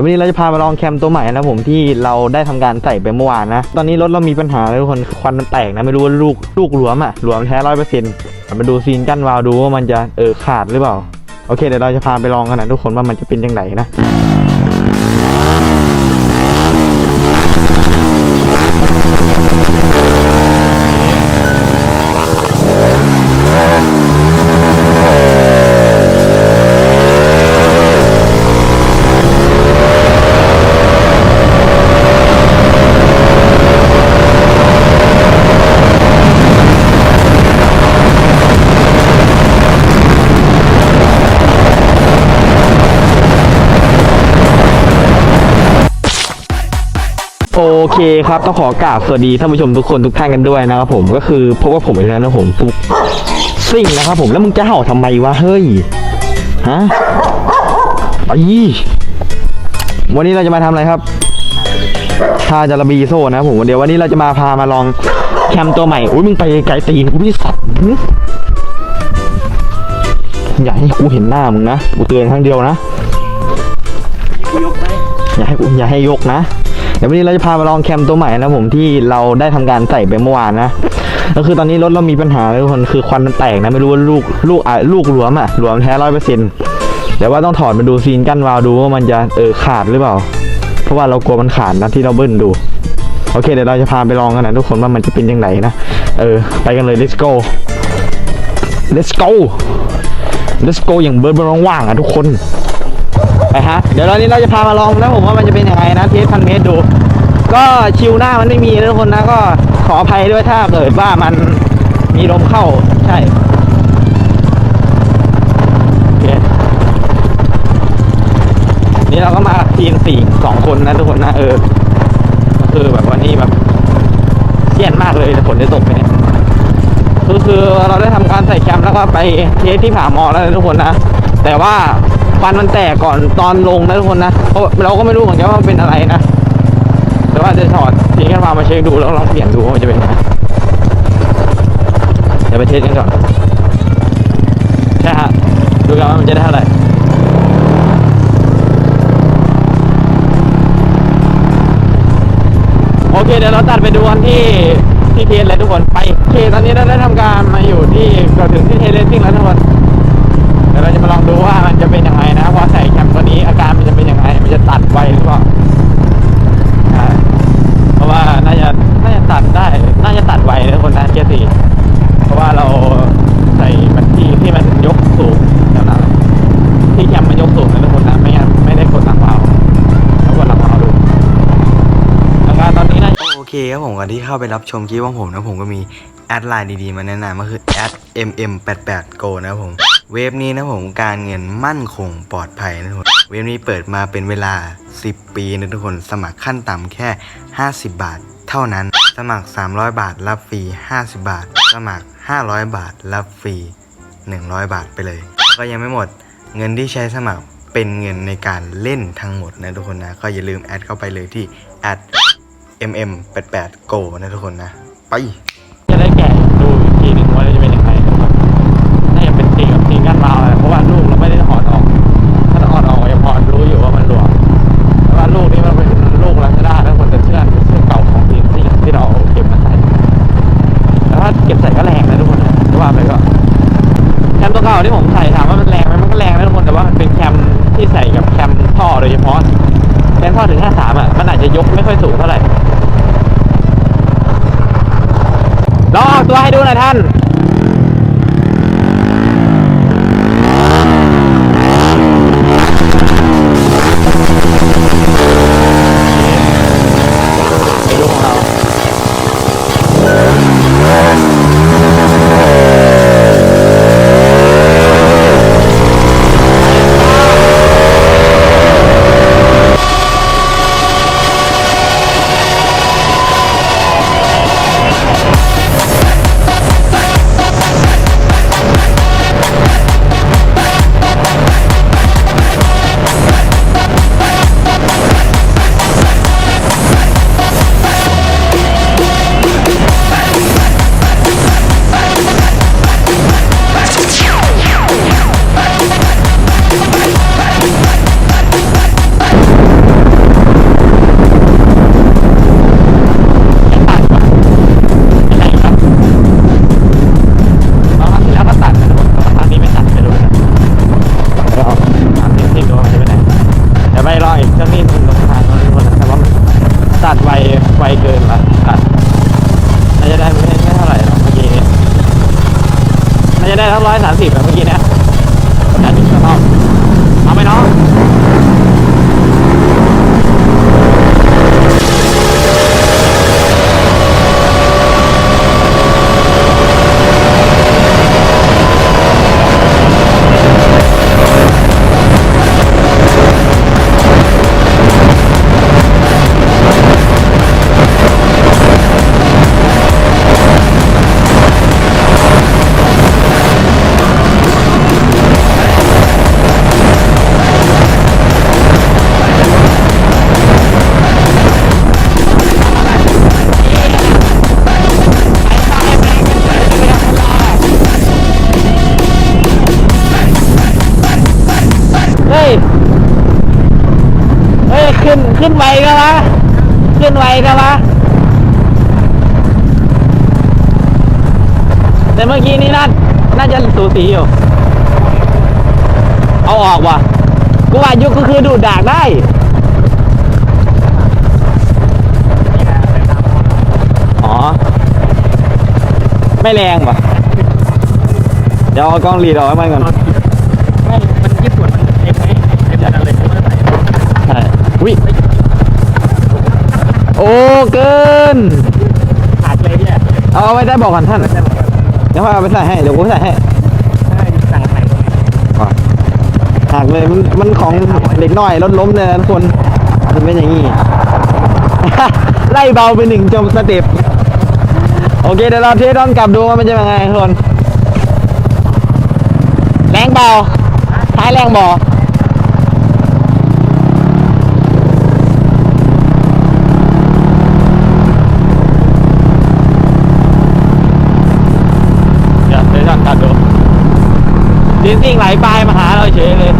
วันนี้เราจะพามาลองแคมตัวใหม่นะผมที่เราได้ทำการใส่ไปเมื่อวานนะ ตอนนี้รถเรามีปัญหาเลยทุกคนควันมันแตกนะไม่รู้ว่าลูกลูกหลวมอะหลวมแท้ร้อยเปอร์เซ็นต์มาดูซีนกั้นวาล์วดูว่ามันจะเออขาดหรือเปล่า โอเคเดี๋ยวเราจะพาไปลองกันนะทุกคนว่ามันจะเป็นยังไงนะ โอเคครับต้องขอกราบสวัสดีท่านผู้ชมทุกคนทุกท่านกันด้วยนะครับผมก็คือพบว่าผมอีกแล้วนะผมฟุกซิ่งนะครับผมแล้วมึงจะเห่าทำไมวะเฮ้ยฮะไอ้วันนี้เราจะมาทำอะไรครับถ้าจะระบีโซ่นะผมเดี๋ยววันนี้เราจะมาพามาลองแคมตัวใหม่อุ้ยมึงไปไกลตีนกูพี่สัตว์อย่าให้กูเห็นหน้ามึงนะกูเตือนครั้งเดียวนะอย่าให้กูอย่าให้ยกนะ เดี๋ยววันนี้เราจะพามาลองแคมตัวใหม่นะผมที่เราได้ทำการใส่ไปเมื่อวานนะก็คือตอนนี้รถเรามีปัญหาทุกคนคือควันมันแตกนะไม่รู้ว่าลูกลูกอะลูกหลวมอะหลวมแท้ร้อยเปอร์เซ็นต์เดี๋ยวว่าต้องถอดมาดูซีนกั้นวาล์วดูว่ามันจะเออขาดหรือเปล่า เพราะว่าเรากลัวมันขาดนะที่เราเบิ้ลดูโอเคเดี๋ยวเราจะพาไปลองกันนะทุกคนว่ามันจะเป็นยังไงนะเออไปกันเลย let's go let's go let's go อย่างเบิร์ดเบิร์ดว่างๆอะทุกคน ฮะ เดี๋ยวตอนนี้เราจะพามาลองนะผมว่ามันจะเป็นยังไงนะเทสพันเมตรดู ก็ชิวหน้ามันไม่มีนะทุกคนนะก็ขออภัยด้วยถ้าเกิดว่ามันมีลมเข้าใช่นี่เราก็มาทีมสี่สองคนนะทุกคนนะเออคือแบบวันนี้แบบเสี้ยนมากเลยแต่ฝนจะตกไปเนี่ยคือคือเราได้ทำการใส่แคมป์แล้วก็ไปเทสที่ผาหมอแล้วทุกคนนะแต่ว่า ฟันมันแตกก่อนตอนลงนะทุกคนนะเพราะเราก็ไม่รู้เหมือนกันว่ามันเป็นอะไรนะแต่ว่าจะถอดทีกันมามาเช็คดูแล้วลองเปลี่ยนดูว่ามันจะเป็นยังไงเดี๋ยวไปเทสกันก่อนใช่ฮะดูกันว่ามันจะได้เท่าไหร่โอเคเดี๋ยวเราตัดไปดูกันที่ที่เทสเลยทุกคนไปโอเคตอนนี้เราได้ทำการมาอยู่ที่ก็ถึงที่เทสเลสซิ่งแล้วทุกคนเดี๋ยวเราจะมาลองดูว่ามันจะเป็นยังไง ไวหรือเปล่าเพราะว่าน่าจะน่าจะตัดได้ น่าจะตัดไวนะคนนั้นเกียร์สี่เพราะว่าเราใส่มันที่ที่มันยกสูงแถวนั้นที่แคมมันยกสูงนะทุกคนนะไม่งั้นไม่ได้กดหลังวาแล้วกดหลังวาล์วดูอาการตอนนี้น่าโอเคครับผมก่อนที่เข้าไปรับชมคลิปของผมนะผมก็มีแอดไลน์ดีๆ มาแนะนำก็คือแอด mm88go นะครับผม เว็บนี้นะผมการเงินมั่นคงปลอดภัยนะทุกคน เว็บนี้เปิดมาเป็นเวลา 10 ปีนะทุกคนสมัครขั้นต่ำแค่ 50 บาท เท่านั้น สมัคร 300 บาทรับฟรี 50 บาท สมัคร 500 บาทรับฟรี 100 บาทไปเลย ก็ยังไม่หมดเงินที่ใช้สมัครเป็นเงินในการเล่นทั้งหมดนะทุกคนนะ ก็อย่าลืมแอดเข้าไปเลยที่แอด mm88go นะทุกคนนะ ไป ตัวให้ดูหน่อยท่าน ตัดไวไวเกินละตัดน่าจะได้ไม่ไม่เท่าไหร่หรอกเมื่อกี้นี้น่าจะได้ทั้งร้อยสามสิบเมื่อกี้นะ ขึ้นไวกันวะขึ้นไวกันวะแต่เมื่อกี้นี้น่าน่าจะสูสีอยู่ เอาออกว่ะ กูว่ายุคก็คือดูดดากได้อ๋อ ไม่แรงว่ะ เดี๋ยวเอากล้องรีดออกให้มันก่อน ไม่มันญี่ปุ่นมันเอ็มไหมเอ็มอะไรเขาไม่ใส่ ใช่วิโอ้ เกิ นขาดเลยเนี่ยเอาไว้ได้บอกก่อนท่านได้บอกว่าเดี๋ยวพ่อเอาไปใส่ให้เดี๋ยวกูใส่ให้ได้สั่งไข่ตรงนี้หักเลยมันมันของเด็กน้อยรถล้มเลยนะทุกคนมันเป็นอย่างนี้ ไล่เบาไปหนึ่งจมสเต็ปโอเคเดี๋ยวเราเทสตอนกลับดูว่ามันจะเป็นยังไงทุกคนแรงเบาท้ายแรงเบา ดินซิ่งไหลปลายมาหาเราเฉยเลย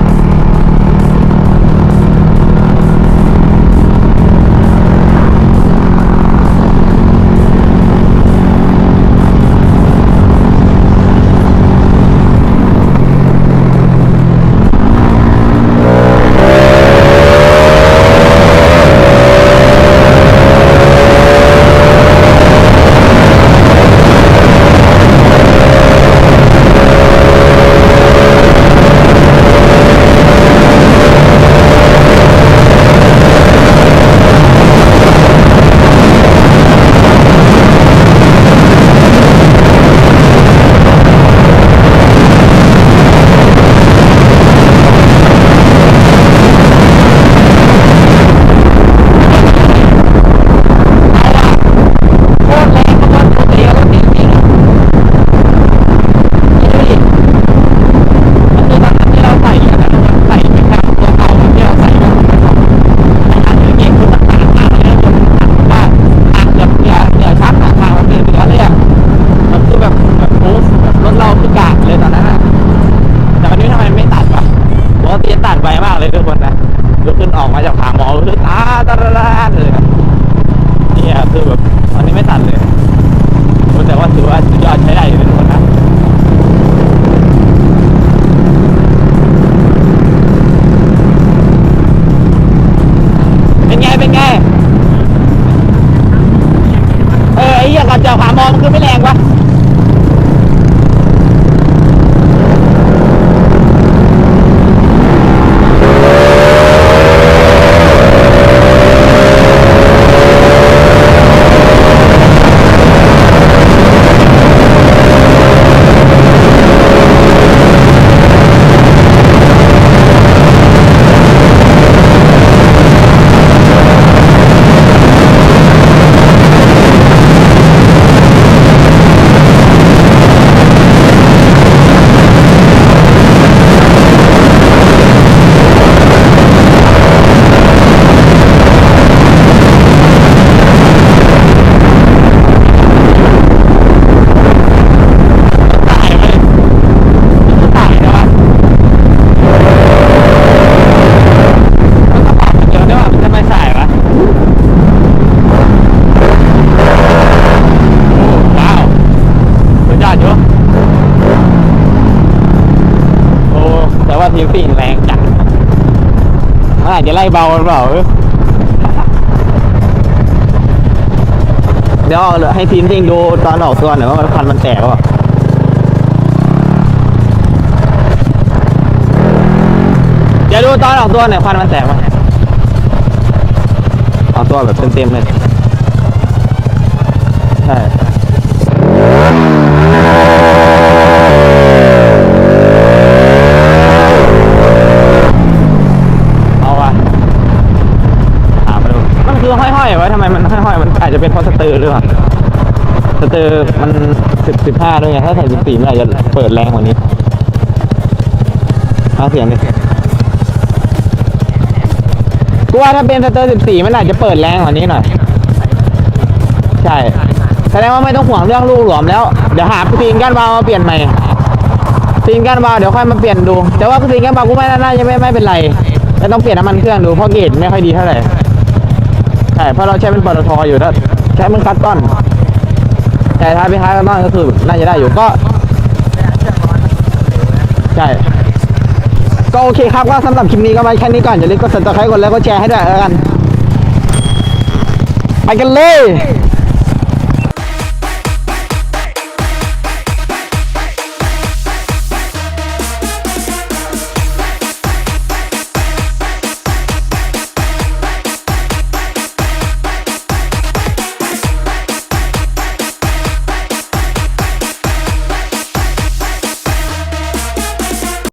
ที่สิ่งแรงจัดมันอาจจะไล่เบาหรืเปล่าเดี๋ยวให้ทีมจริงดูตอนออกตัวหน่อยว่าควันมันแตกป่ะเดี๋ยวดูตอนออกตัวหน่อยควันมันแตกไหมออกตัวแบบเต็มๆเลยใช่ อาจจะเป็นเพราะสเตอร์หรือเปล่าสเตอร์มันสิบสิบห้าด้วยไงถ้าใส่สิบสี่มันอาจจะเปิดแรงกว่านี้เอาเสียงดิกูว่าถ้าเป็นสเตอร์สิบสี่มันอาจจะเปิดแรงกว่านี้หน่อยใช่แสดงว่าไม่ต้องห่วงเรื่องลูกหลวมแล้ว เดี๋ยวหาซีนก้านวาล์วมาเปลี่ยนใหม่ซีนก้านวาล์วเดี๋ยวค่อยมาเปลี่ยนดู แต่ว่าซีนก้านวาล์วกูไม่น่าจะไม่ไม่เป็นไรแต่ต้องเปลี่ยนน้ำมันเครื่องดูเพราะเกจไม่ค่อยดีเท่าไหร่ ใช่เพราะเราใช้เป็นปตทอยู่ถ้าใช้เป็นคัตตอน แต่ถ้าเป็นคัตตอนก็คือน่าจะได้อยู่ก็ใช่ก็โอเคครับก็สำหรับคลิปนี้ก็มาแค่นี้ก่อนอย่าลืมกดติดตามกดไลค์กดแชร์ให้ด้วยแล้วกัน ไปกันเลย